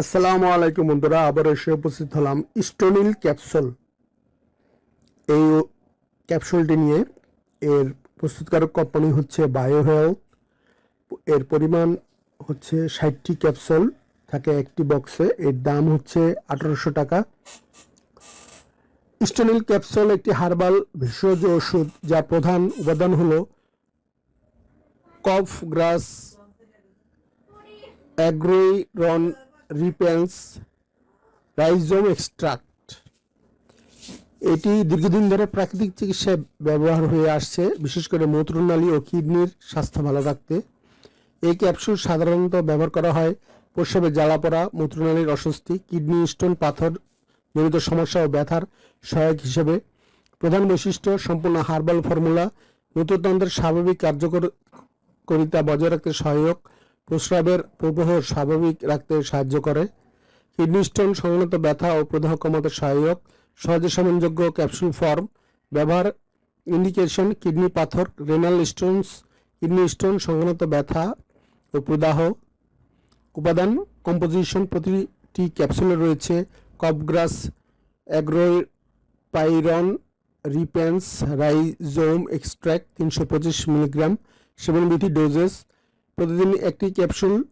আসসালামু আলাইকুম বন্ধুরা, আবার এসে উপস্থিত হলাম স্টোনিল ক্যাপসুল। এই ক্যাপসুলটি নিয়ে এর প্রস্তুতকারক কোম্পানি হচ্ছে বায়ো হেলথ এর পরিমাণ হচ্ছে ষাটটি ক্যাপসুল থাকে একটি বক্সে, এর দাম হচ্ছে আঠারোশো টাকা। স্টোনিল ক্যাপসুল একটি হার্বাল ভেষজ ওষুধ, যার প্রধান উপাদান হলো কফ, গ্রাস, অ্যাগ্রোরন রিপেন্স রাইজোম এক্সট্রাক্ট এটি দীর্ঘদিন ধরে প্রাকৃতিক চিকিৎসায় ব্যবহার হয়ে আসছে, বিশেষ করে মূত্রনালী ও কিডনির স্বাস্থ্য ভালো রাখতে। এই ক্যাপসুল সাধারণত ব্যবহার করা হয় প্রস্রাবে জ্বালা পড়া মূত্রনালীর অস্বস্তি, কিডনি স্টোন, পাথর জনিত সমস্যা ও ব্যথার সহায়ক হিসেবে। প্রধান বৈশিষ্ট্য, সম্পূর্ণ হার্বাল ফর্মুলা মূত্রতন্ত্রের স্বাভাবিক কার্যকরিতা বজায় রাখতে সহায়ক। প্রস্রাবের প্রবাহ স্বাভাবিক রাখতে সাহায্য করে। কিডনি স্টোন সংক্রান্ত ব্যথা ও প্রদাহ কমাতে সহায়ক। সহজে সেবনযোগ্য ক্যাপসুল ফর্ম। ব্যবহার ইন্ডিকেশন, কিডনি পাথর, রেনাল স্টোনস, কিডনি স্টোন সংক্রান্ত ব্যথা ও প্রদাহ। উপাদান কম্পোজিশন প্রতিটি ক্যাপসুলে রয়েছে। কপগ্রাস, অ্যাগ্রোপাইরন, রিপেন্স, রাইজোম এক্সট্র্যাক্ট তিনশো পঁচিশ মিলিগ্রাম সেভেন বিটি ডোজেস প্রতিদিন একটি ক্যাপসুল,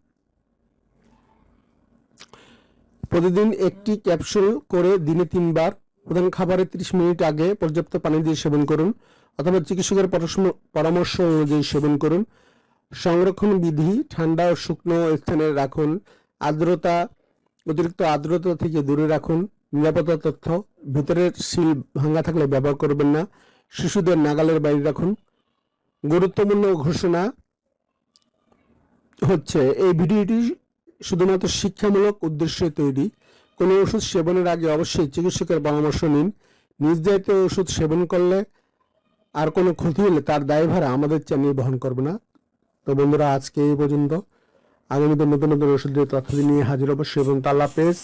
প্রতিদিন একটি ক্যাপসুল করে দিনে তিনবার। প্রধান খাবারের 30 মিনিট আগে পর্যাপ্ত পানি দিয়ে সেবন করুন অথবা চিকিৎসকের পরামর্শ- অনুযায়ী সেবন করুন। সংরক্ষণ বিধি ঠান্ডা ও শুকনো স্থানে রাখুন। আর্দ্রতা, অতিরিক্ত আর্দ্রতা থেকে দূরে রাখুন। নিরাপত্তা তথ্য, ভেতরের সিল ভাঙা থাকলে ব্যবহার করবেন না। শিশুদের নাগালের বাইরে রাখুন। গুরুত্বপূর্ণ ঘোষণা হচ্ছে, এই ভিডিওটি শুধুমাত্র শিক্ষামূলক উদ্দেশ্যে তৈরি। কোনো ওষুধ সেবনের আগে অবশ্যই চিকিৎসকের পরামর্শ নিন। নিজ দায়িত্বে ওষুধ সেবন করলে আর কোনো ক্ষতি হলে তার দায়ভার আমাদের চ্যানেল বহন করবে না। তো বন্ধুরা, আজকে এই পর্যন্ত। আগামীতে নতুন নতুন ওষুধের তথ্য নিয়ে হাজির হব। সেবন তাল্লা পেস